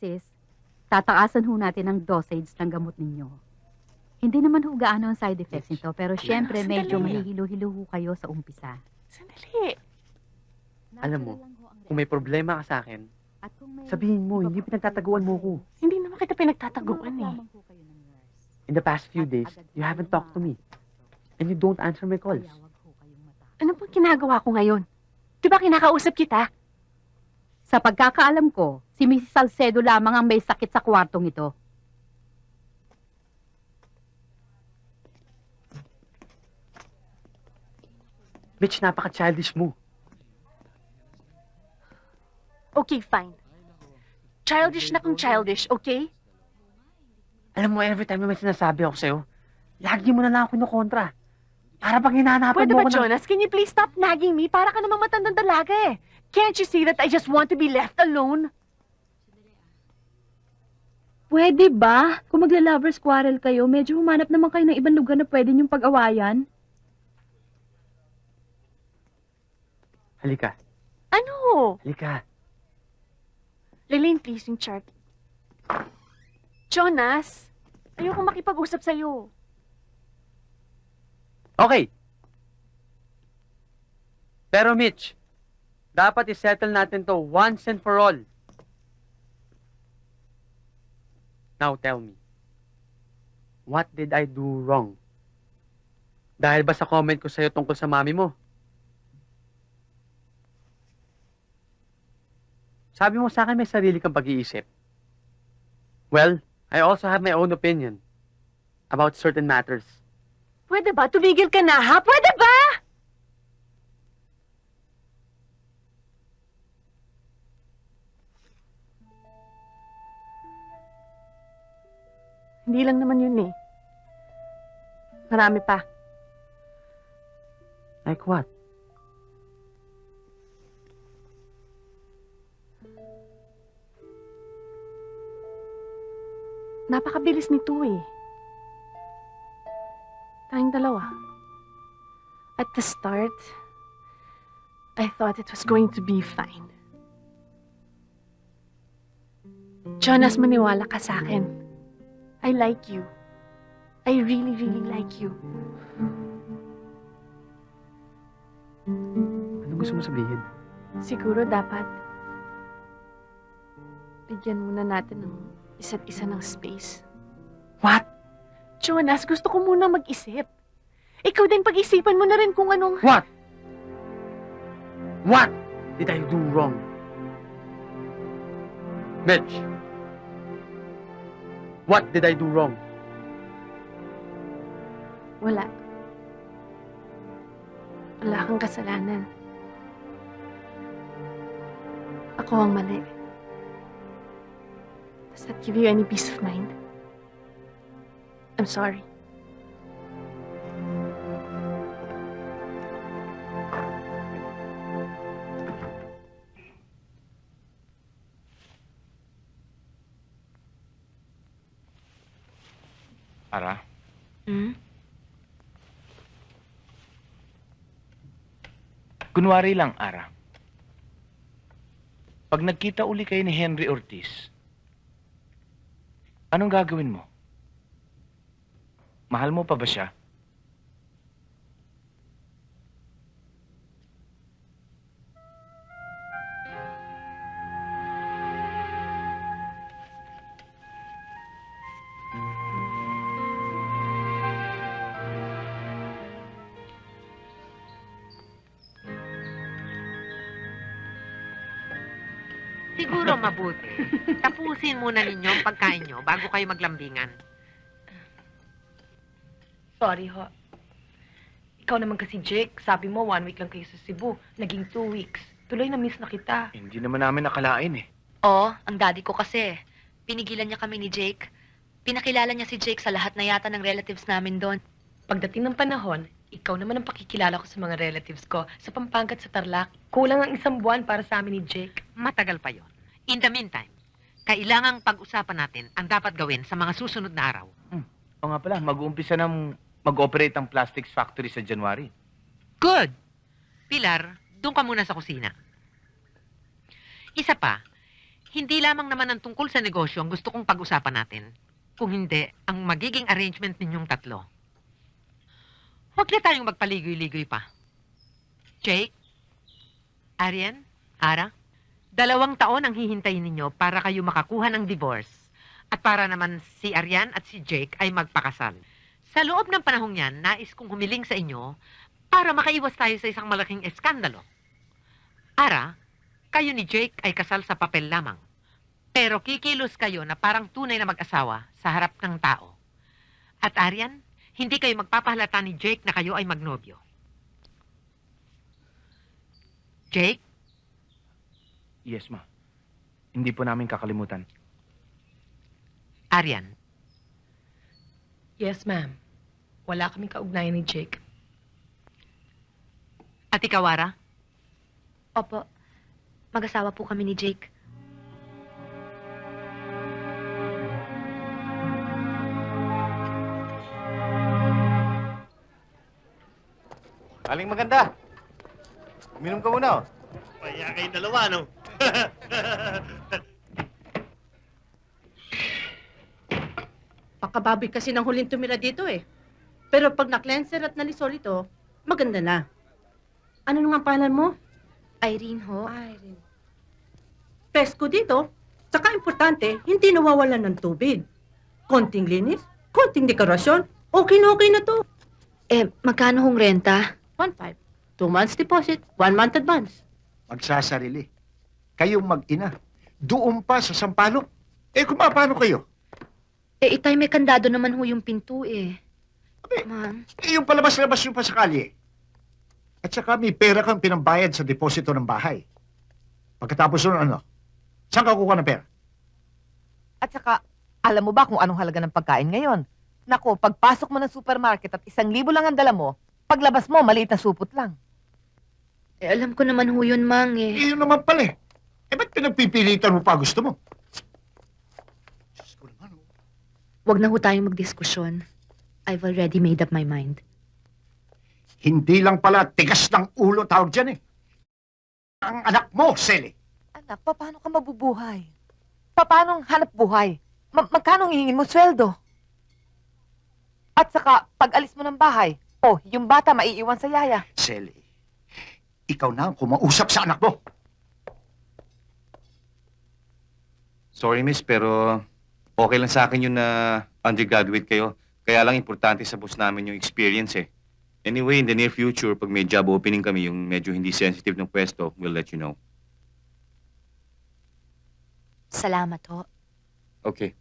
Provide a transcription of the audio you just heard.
sis, tataasan ho natin ang dosage ng gamot ninyo. Hindi naman ho gaano ang side effects nito, pero syempre sandali. medyo mahihilo-hilo ho kayo sa umpisa. Sandali. Alam mo, Kung may problema ka sa akin, At kung may- sabihin mo, hindi pinagtataguan mo ko. Hindi naman kita pinagtataguan eh. In the past few days, you haven't talked to me. And you don't answer my calls. Ano pong ginagawa ko ngayon? Di ba kinakausap kita? Sa pagkakaalam ko, si Mrs. Salcedo lamang ang may sakit sa kwartong ito. Mitch, napaka-childish mo. Okay, fine. Childish na kung childish, okay? Alam mo, every time na may sinasabi ako sa'yo, lagi mo na lang ako kinukontra. Para pag hinahanapan Pwede mo ba, ako ng... Jonas? Can you please stop nagging me? Para ka namang matandang dalaga eh. Can't you see that I just want to be left alone? Pwede ba? Kung magla-lovers quarrel kayo, medyo humanap naman kayo ng ibang lugar na pwede niyong pag-awayan. Halika, Ano? halika. Lalaine, please, yung chart. Jonas, ayoko makipag-usap sa'yo. Okay. Pero Mitch, dapat isettle natin to once and for all. Now tell me, what did I do wrong? Dahil ba sa comment ko sa'yo tungkol sa mami mo? Sabi mo sa akin may sarili kang pag-iisip. Well, I also have my own opinion about certain matters. Pwede ba? Tumigil ka na, ha? Pwede ba? Hindi lang naman yun eh. Marami pa. Like what? Napakabilis nito eh. Tayong dalawa. At the start, I thought it was going to be fine. Jonas, maniwala ka sa akin. I like you. I really, really like you. Ano gusto mo sabihin? Siguro dapat bigyan muna natin ng isa't isa ng space. What? Jonas, gusto ko muna mag-isip. Ikaw din pag-isipan mo na rin kung anong... What? What did I do wrong? Mitch. What did I do wrong? Wala. Wala kang kasalanan. Ako ang mali. Does that give you any peace of mind? I'm sorry. Ara, Hmm? kunwari lang, Ara. Pag nagkita uli kayo ni Henry Ortiz, anong gagawin mo? Mahal mo pa ba siya? Siguro mabuti. Tapusin muna ninyo ang pagkain nyo bago kayo maglambingan. Sorry ho. Ikaw naman kasi, Jake. Sabi mo, one week lang kayo sa Cebu. Naging two weeks. Tuloy na miss na kita. Hindi naman namin nakalain eh. Oo, ang daddy ko kasi. Pinigilan niya kami ni Jake. Pinakilala niya si Jake sa lahat na yata ng relatives namin doon. Pagdating ng panahon, ikaw naman ang pakikilala ko sa mga relatives ko sa Pampanga at sa Tarlac. Kulang ang isang buwan para sa amin ni Jake. Matagal pa yon. In the meantime, kailangang pag-usapan natin ang dapat gawin sa mga susunod na araw. O nga pala, mag-uumpisa ng mag-operate ang plastics factory sa January. Good! Pilar, doon ka muna sa kusina. Isa pa, Hindi lamang naman ang tungkol sa negosyo ang gusto kong pag-usapan natin. Kung hindi, ang magiging arrangement ninyong tatlo. Huwag na tayong magpaligoy-ligoy pa. Jake? Arian? Ara? Dalawang taon ang hihintayin ninyo para kayo makakuha ng divorce at para naman si Arian at si Jake ay magpakasal. Sa loob ng panahong yan, nais kong humiling sa inyo para makaiwas tayo sa isang malaking eskandalo. Ara, kayo ni Jake ay kasal sa papel lamang. Pero kikilos kayo na parang tunay na mag-asawa sa harap ng tao. At Arian, hindi kayo magpapahalata ni Jake na kayo ay magnobyo. Jake, Yes, ma. Hindi po namin kakalimutan. Arian, Yes, ma'am. Wala kaming kaugnayan ni Jake. at ikaw, Ara? Opo, mag-asawa po kami ni Jake. Aling maganda. Uminom ka muna, oh. Kaya kayong dalawa, no? Pakababoy kasi ng huling tumira dito eh. Pero pag na-cleanser at nalisol ito, maganda na. Ano nga ang pangalan mo? Irene ho. Irene. Presko dito. Saka importante, hindi nawawalan ng tubig. Konting linis, konting dekorasyon, okay na okay na to. Eh, magkano hong renta? 1.5. Two months deposit, one month advance. Magsasarili. Kayong mag-ina. Doon pa sa Sampaloc. Eh, kung paano kayo? Eh, itay may kandado naman ho yung pinto eh. Ma'am, Eh, yung palabas-labas yung pa sa kalye. At saka may pera kang pinambayad sa deposito ng bahay. Pagkatapos nun, ano? Saan ka kukuha ng pera? At saka, alam mo ba kung anong halaga ng pagkain ngayon? Nako, pagpasok mo ng supermarket at isang libo lang ang dala mo, paglabas mo, maliit na supot lang. eh, alam ko naman ho yun, Mang eh. Eh, yun naman pala eh. Eh, ba't pinagpipilitan mo pa gusto mo? Diyos ko naman, oh. Huwag na ho tayong magdiskusyon. I've already made up my mind. Hindi lang pala tigas ng ulo tawag dyan eh. Ang anak mo, Sally. Anak, paano ka mabubuhay? Paano hanap buhay? Ma- magkano hihingin mo sweldo? At saka, pag alis mo ng bahay, oh, yung bata maiiwan sa yaya. Sally, ikaw na ang kumausap sa anak mo. Sorry, miss, pero okay lang sa akin yun na undergraduate kayo. Kaya lang importante sa boss namin yung experience eh. Anyway, in the near future, pag may job opening kami, yung medyo hindi sensitive ng pwesto, we'll let you know. Salamat ho. Okay.